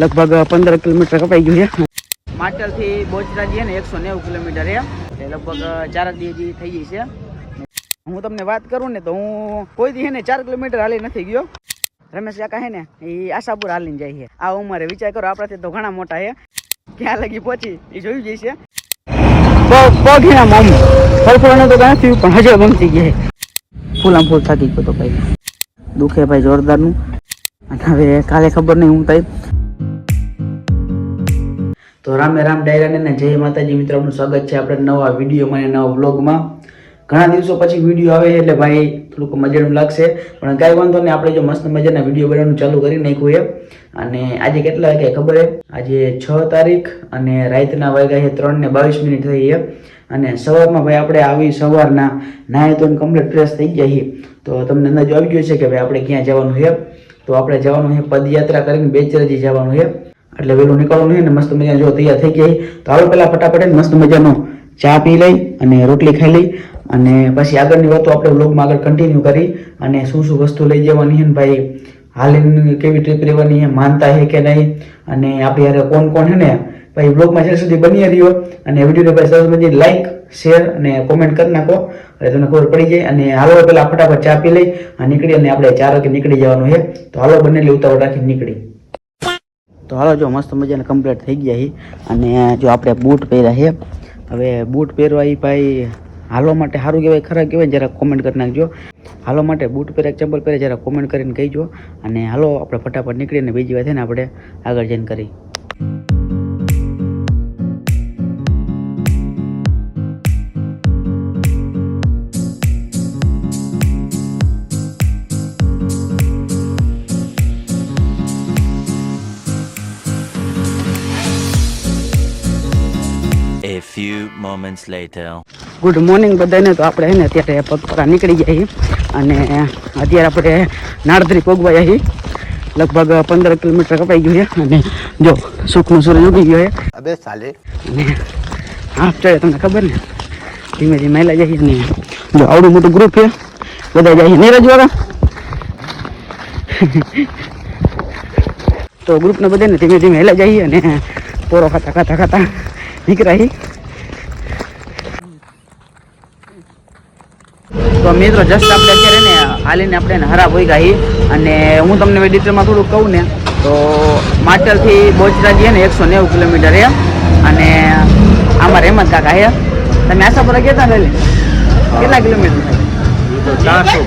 લગભગ પંદર કિલોમીટર કપાઈ ગયું છે. માટલથી બોચરા જઈએ ને એકસો નેવું કિલોમીટર એ લગભગ ચાર દિવસથી થઈ ગઈ છે. હું તમને વાત કરું ને તો હું કોઈ દી ને ચાર કિલોમીટર હાલી નથી ગયો. રમેશ કાકા હે ને, એ આશાપુર હાલીને જાય છે. આ ઉંમરે વિચાર કરો, આપણાથી તો ઘણા મોટા છે. ક્યાં લગી પહોંચી, એ જોયું જઈ છે પગ મમ આમ તો કાંઈ થયું પણ હજે ગમતી ગઈ ફૂલામ ફૂલ થાકી ગયો તો ભાઈ. દુખે ભાઈ જોરદારનું. હવે કાલે ખબર નહીં હું થાય તો રામે રામ ડાયરાને ને જય માતાજી મિત્રો, આપનું સ્વાગત છે આપણે નવા વિડીયોમાં અને નવા બ્લોગમાં ઘણા દિવસો પછી વીડિયો આવે એટલે ભાઈ થોડુંક મજાનું લાગશે. પણ કાંઈ વાંધો નહીં, આપણે જો મસ્ત મજાના વીડિયો બનાવવાનું ચાલુ કરી નાખ્યું અને આજે કેટલા વાગ્યા ખબર છે? આજે છ તારીખ અને રાતના વાગ્યા છે ત્રણ ને બાવીસ મિનિટ થઈ છે. અને સવારમાં ભાઈ આપણે આવી સવારના નાહી તો કમ્પ્લીટ ફ્રેશ થઈ ગયા છીએ. તો તમને અંદાજો આવી ગયો છે કે ભાઈ આપણે ક્યાં જવાનું છે? તો આપણે જવાનું છે પદયાત્રા કરીને બેચરાજી જવાનું છે. એટલે વહેલું નીકળવું નહીં ને મસ્ત મજા જો તૈયાર થઈ ગઈ તો હાલો પેલા ફટાફટ મસ્ત મજાનો ચા પી લઈ અને રોટલી ખાઈ લઈ. અને પછી આગળની વાતો આપણે બ્લોગમાં આગળ કન્ટિન્યુ કરી. અને શું શું વસ્તુ લઈ જવાની છે ભાઈ? હાલ કેવી ટ્રીપ લેવાની છે? માનતા છે કે નહીં? અને આપણે યાર કોણ કોણ છે ને? ભાઈ બ્લોગમાં જ્યાં સુધી બની રહ્યો. અને વિડીયોને ભાઈ સરસ મજા લાઈક શેર અને કોમેન્ટ કરી નાખો. એટલે તમને ખબર પડી જાય. અને હાલો પેલા ફટાફટ ચા પી લઈ. અને નીકળી અને આપણે ચાર વાગે નીકળી જવાનું છે. તો હાલો બંને ઉતાવળ રાખીને નીકળી. તો હાલો, જો મસ્ત મજાને કમ્પ્લીટ થઈ ગયા છે અને જો આપણે બૂટ પહેર્યા છે હવે બૂટ પહેરવા એ ભાઈ હાલવા માટે સારું કહેવાય, ખરાબ કહેવાય જરા કોમેન્ટ કરી નાખજો. હાલો માટે બૂટ પહેર્યા ચંપલ પહેર્યા, જરા કોમેન્ટ કરીને કહીજો. અને હાલો, આપણે ફટાફટ નીકળીને બીજી વાત છે ને આપણે આગળ જઈને કરી. Few moments later. Good morning બધાને. તો આપણે હે ને અત્યારે પગપરા નીકળી જઈએ અને અત્યારે આપણે નાળદરી પોગવાઈ છીએ. લગભગ પંદર કિલોમીટર કપાઈ ગયું છે. અને જો સુખનો સૂરજ ઉગી ગયો છે. અબે સાલે. અને હાફ ચડે તમને ખબર ને? ધીમે ધીમે હેલા જઈએ ને. જો આવડું મોટું ગ્રુપ છે. બધા જાય નીરજ વાળા. તો ગ્રુપને બધાને ધીમે ધીમે હેલા જઈએ અને પોરો ખાતા ખાતા ખાતા નીકળ્યા છીએ. તો મિત્રો જસ્ટ આપણે અત્યારે ને હાલીને આપણે હરા ભોઈ ગઈ. અને હું તમને હવે ડિટેલમાં થોડું કહું ને તો માટલથી બોચરા જઈએ ને એકસો નેવું કિલોમીટર એ અને આમાં રહેમત કાકા હે તમે આશાપુરા ગયા હતા ને કેટલા કિલોમીટર? ચારસો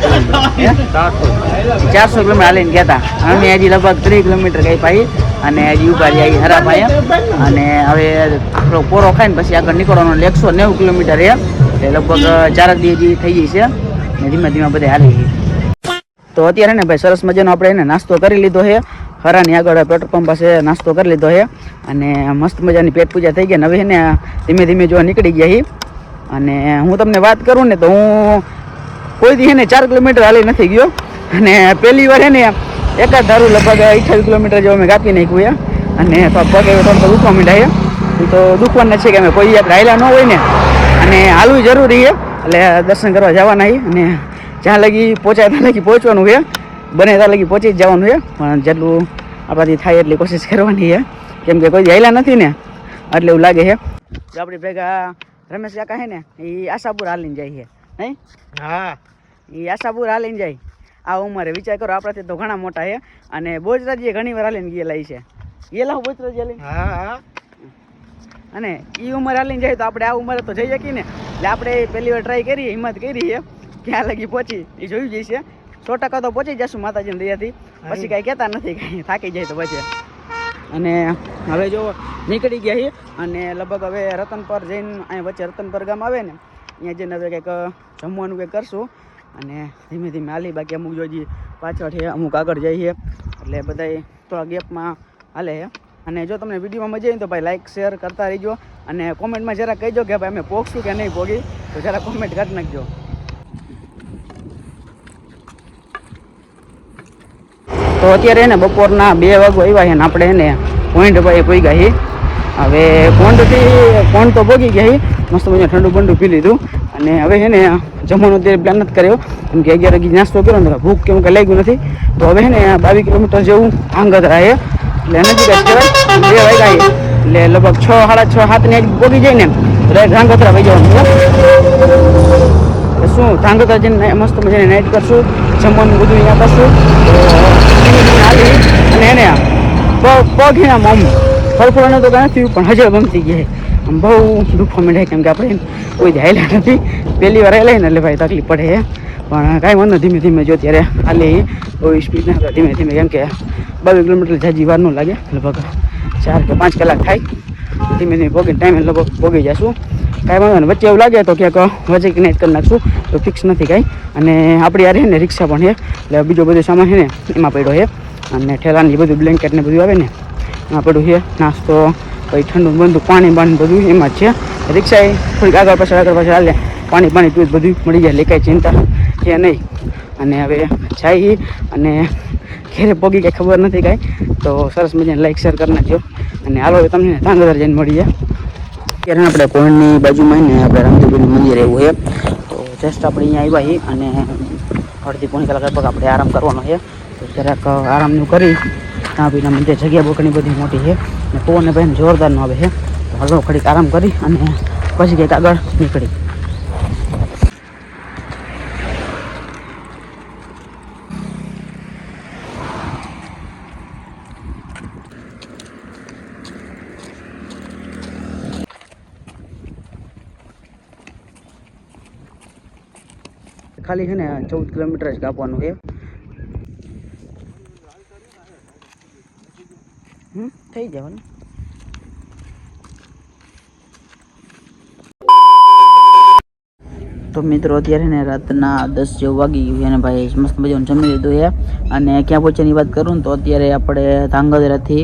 કિલોમીટર. હાલીને ગયા હતા અમે હજી લગભગ ત્રીસ કિલોમીટર ગઈ પાઈ. અને હજી ઊભા રહ્યા હરા પાયા અને હવે આપણો પોરો ખાઈને પછી આગળ નીકળવાનો એકસો નેવું કિલોમીટર એ લગભગ ચાર દિવસ દી હજી થઈ ગઈ છે. ને ધીમે ધીમે બધે હાલી ગઈ. તો અત્યારે ને ભાઈ સરસ મજાનો આપણે એને નાસ્તો કરી લીધો છે. હરાની આગળ પેટ્રોલ પંપ પાસે નાસ્તો કરી લીધો છે. અને મસ્ત મજાની પેટ પૂજા થઈ ગઈ ને હવે એને ધીમે ધીમે જો નીકળી ગયા હી અને હું તમને વાત કરું ને તો હું કોઈ દી એને ચાર કિલોમીટર હાલી નથી ગયો. અને પહેલી વાર એને એકાદ ધારું લગભગ અઠ્યાવીસ કિલોમીટર જેવો અમે કાપી નાખ્યું અને પગ એવો થોડો દુખવા માંડ્યા તો દુખવાનું છે કે અમે કોઈ યાદ રાયલા ન હોય ને. અને હાલવું જરૂરી છે. એટલે દર્શન કરવા જવાના અને જ્યાં લગી પહોંચાય ત્યાં લગી પહોંચવાનું છે બને ત્યાં લગી પહોંચી જ જવાનું છે પણ જેટલું આપણાથી થાય એટલી કોશિશ કરવાની છે કેમ કે કોઈ જયેલા નથી ને એટલે એવું લાગે છે જો આપણી ભેગા રમેશ કાકા છે ને એ આશાપુર હાલીને જાય છે નહીં? હા. એ આશાપુર હાલીને જાય. આ ઉંમરે વિચાર કરો આપણાથી તો ઘણા મોટા છે અને બોજરાજીએ ઘણી વાર હાલીને ગયેલા છે. ગયેલા બોજરાજી હાલીને? હા હા. અને એ ઉંમર હાલીને જાય તો આપણે આ ઉંમરે તો જઈ શકીએ ને? એટલે આપણે પહેલી વાર ટ્રાય કરીએ હિંમત કરી છે. ક્યાં લગી પહોંચી? એ જોયું જઈશે સો ટકા તો પહોંચી જશું માતાજીની દયાથી. પછી કાંઈ કહેતા નથી કાંઈ થાકી જાય તો પછી. અને હવે જો નીકળી ગયા છીએ અને લગભગ હવે રતનપર જઈને અહીંયા વચ્ચે રતનપર ગામ આવે ને અહીંયા જઈને હવે કંઈક જમવાનું કંઈક કરશું. અને ધીમે ધીમે હાલી બાકી અમુક જો પાછળ છે અમુક આગળ જઈએ એટલે બધાય થોડા ગેપમાં હાલે છે. અને જો તમને વિડીયોમાં મજા આવી તો ભાઈ લાઈક શેર કરતા રહીજો અને કોમેન્ટમાં જરા કહેજો કે ભાઈ અમે પોગશું કે નહીં પોગી, તો જરા કોમેન્ટ કરી નાખજો. તો અત્યારે ને બપોરના બે વાગો આવ્યા છે ને આપણે એને પોઈન્ટ ભાઈ પોઈ ગયા હવે કોંડથી કોંડ તો પોગી ગયા મસ્ત મજા ઠંડુ બંડુ પી લીધું. અને હવે છે ને જમવાનો અત્યારે પ્લાન નથી કર્યો. કેમ કે અગિયાર વાગે નાસ્તો કર્યો ને ભૂખ કેમ કે લાગ્યું નથી. તો હવે છે ને બાવીસ કિલોમીટર જેવું આંગત રહે. નજીક કહેવાય. બે વાગ્યા એટલે લગભગ છ, સાડા છ, સાતની પોગી ને ધ્રાંગોત્રા વહી જવાનું. શું ધ્રાંગોત્રા જઈને મસ્ત મજાને નાઇટ કરશું. જમવાનું બધું અહીંયા કરશું. અને એને પગ એના ફરફરને તો કાંઈ થયું પણ હજે ગમતી ગઈ. આમ બહુ દુઃખ મળે કેમ કે આપણે કોઈ હાલ્યા નથી. પહેલી વાર હાલ્યા ને એટલે ભાઈ તકલીફ પડે પણ કાંઈ વાંધો ધીમે ધીમે જો ત્યારે ખાલી બહુ સ્પીડ ના ધીમે ધીમે, કેમ કે બાવીસ કિલોમીટર જાજી વાર ન લાગે, લગભગ ચાર કે પાંચ કલાક થાય. ધીમે ધીમે પોગી ટાઈમે લગભગ પોગી જશું. કાંઈ વાંધો નહીં, વચ્ચે એવું લાગે તો ક્યાંક વચ્ચે કનેક્ટ કરી નાખશું, તો ફિક્સ નથી કાંઈ. અને આપણી યાર ને, રિક્ષા પણ છે, એટલે બીજો બધો સામાન છે ને, એમાં પડ્યો છે. અને ઠેલાની બધું બ્લેન્કેટ ને બધું આવે ને, એમાં પડ્યું છે, નાસ્તો, પછી ઠંડુ બંધુ, પાણી બાણી બધું એમાં જ છે. રિક્ષા એ થોડીક આગળ પાછળ આગળ પાછળ હાલે, પાણી પાણી પીવું બધું મળી જાય, એટલે કાંઈ ચિંતા છે નહીં. અને હવે જઈએ અને ઘેરે પોગી કંઈ ખબર નથી કાંઈ. તો સરસ મજાને લાઈક શેર કરી નાખજો. અને હાલો તમને ધાંગધર જઈને મળીએ. અત્યારે આપણે કોણની બાજુમાં ને આપણે રામદેવજીનું મંદિર એવું છે. તો જસ્ટ આપણે અહીંયા આવ્યા અને અડધી પોણી કલાક લગભગ આપણે આરામ કરવાનો છે. તો જરાક આરામનું કરી ત્યાં બીના મંદિર, જગ્યા બહુ બધી મોટી છે. અને પવન ભાઈને જોરદારનો આવે છે. તો હલો ઘડીક આરામ કરી અને પછી કંઈક આગળ નીકળી. ખાલી છે ને ચૌદ કિલોમીટર જ કાપવાનું છે. થઈ જવાનું. તો મિત્રો, અત્યારે ને રાતના દસ જેવું વાગી ગયું અને ભાઈ મસ્ત મજાનું જમી લીધું છે. અને ક્યાં પહોંચ્યાની વાત કરું તો અત્યારે આપણે ધાંગધ્રાથી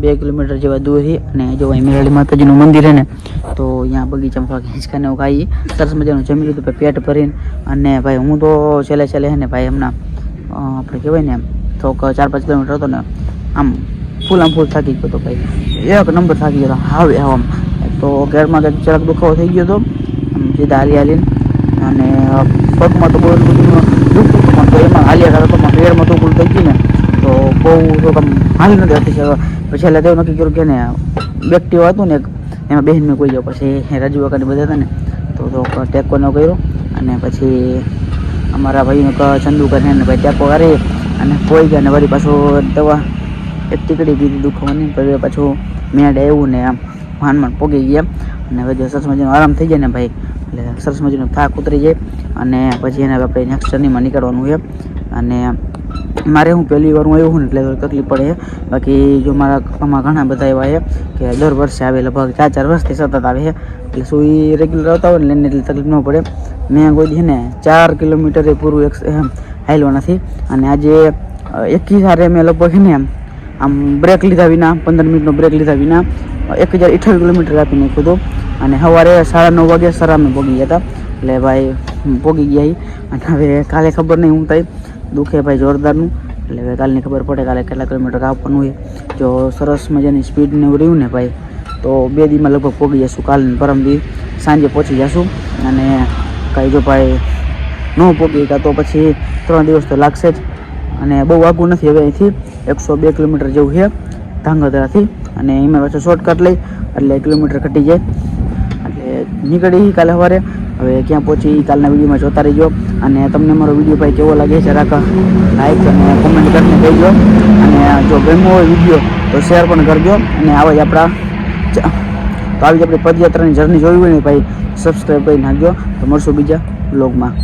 બે કિલોમીટર જેવા દૂર છે અને જો અહીં માતાજીનું મંદિર છે ને, તો અહીંયા બગીચામાં થોડાક હિંચકાને એવું ખાઈએ સરસ મજાનું જમી લીધું ભાઈ પેટ ભરીને, અને ભાઈ હું તો છેલ્લે છેલ્લે ને ભાઈ એમના આપણે કહેવાય ને થોડોક ચાર પાંચ કિલોમીટર હતો ને, આમ ફૂલ આમ ફૂલ થાકી ગયો હતો ભાઈ. એક નંબર થાકી ગયો હતો હાવ આમ તો ઘેરમાં કંઈક જરાક દુખાવો થઈ ગયો હતો આમ સીધા હાલી હાલીને, અને પગમાં તો બહુ બધું દુઃખ તો એમાં હાલ્યા કરતો પણ ઘેરમાં તો ભૂલ થઈ ગઈ ને, તો બહુ તો આમ હાલી નથી હતી પછી એટલે તેવું નક્કી કર્યું કે ને બેક્ટિવ હતું ને એમાં બહેન મેં કોઈ ગયો. પછી રાજુ કાકાને બધા હતા ને, તો તો ટેકો ને કર્યો. અને પછી અમારા ભાઈને ચંદુ કરીને ભાઈ ટેકો કરી અને કોઈ ગયા ને વળી પાછું દવા એક ટીકડી દીધી દુખવાની. પછી પાછું મેડ આવ્યું ને આમ માન પોગી ગયા. અને પછી સરસ મજાનો આરામ થઈ જાય ને ભાઈ, એટલે સરસ મજાનો થાક ઉતરી જાય. અને પછી એને આપણે નેક્સ્ટ જર્નીમાં નીકળવાનું છે. અને મારે હું પહેલી વાર હું આવ્યો હું એટલે તકલીફ પડે બાકી જો મારા પપ્પામાં ઘણા બધા એવા છે કે દર વર્ષે આવે, લગભગ ચાર ચાર વર્ષથી સતત આવે છે. એટલે શું એ રેગ્યુલર આવતા હોય ને એને એટલે તકલીફ ન પડે. મેં કોઈ દી ને ચાર કિલોમીટરે પૂરું એક હાલ્યો નથી. અને આજે એકી સારે મેં લગભગ ને આમ બ્રેક લીધા વિના, પંદર મિનિટનો બ્રેક લીધા વિના એક હજાર અઠ્યાવીસ કિલોમીટર આપી નાખ્યું અને સવારે સાડા નવ વાગે સરામે પોગી ગયા હતા. એટલે ભાઈ પોગી ગયા. અને હવે કાલે ખબર નહીં હું થાય દુખે ભાઈ જોરદારનું. એટલે હવે કાલની ખબર પડે કાલે કેટલા કિલોમીટર કાપવાનું હોય જો સરસ મજાની સ્પીડ ને એવું રહ્યું ને ભાઈ, તો બે દીમાં લગભગ પહોંચી જશું કાલની પરમ દી. સાંજે પહોંચી જશું. અને કાંઈ જો ભાઈ ન પહોંચી ગયા તો પછી ત્રણ દિવસ તો લાગશે જ. અને બહુ આગું નથી હવે અહીંથી. એકસો બે કિલોમીટર જેવું છે ધાંગધ્રાથી. અને એમાં પાછું શોર્ટકટ લઈ, એટલે કિલોમીટર ઘટી જાય. એટલે નીકળી કાલે સવારે. હવે ક્યાં પહોંચી કાલના વિડીયોમાં જોતા રહીજો. અને તમને મારો વીડિયો ભાઈ કેવો લાગે છે, રાખા લાઈક અને કોમેન્ટ કરીને કહેજો. અને જો ગમ્યો હોય વીડિયો, તો શેર પણ કરજો. અને આવા જ આપણા તો આવી જ આપણી પદયાત્રાની જર્ની જોવી હોય ને ભાઈ સબસ્ક્રાઈબ કરી નાખજો. તો મળશું બીજા બ્લોગમાં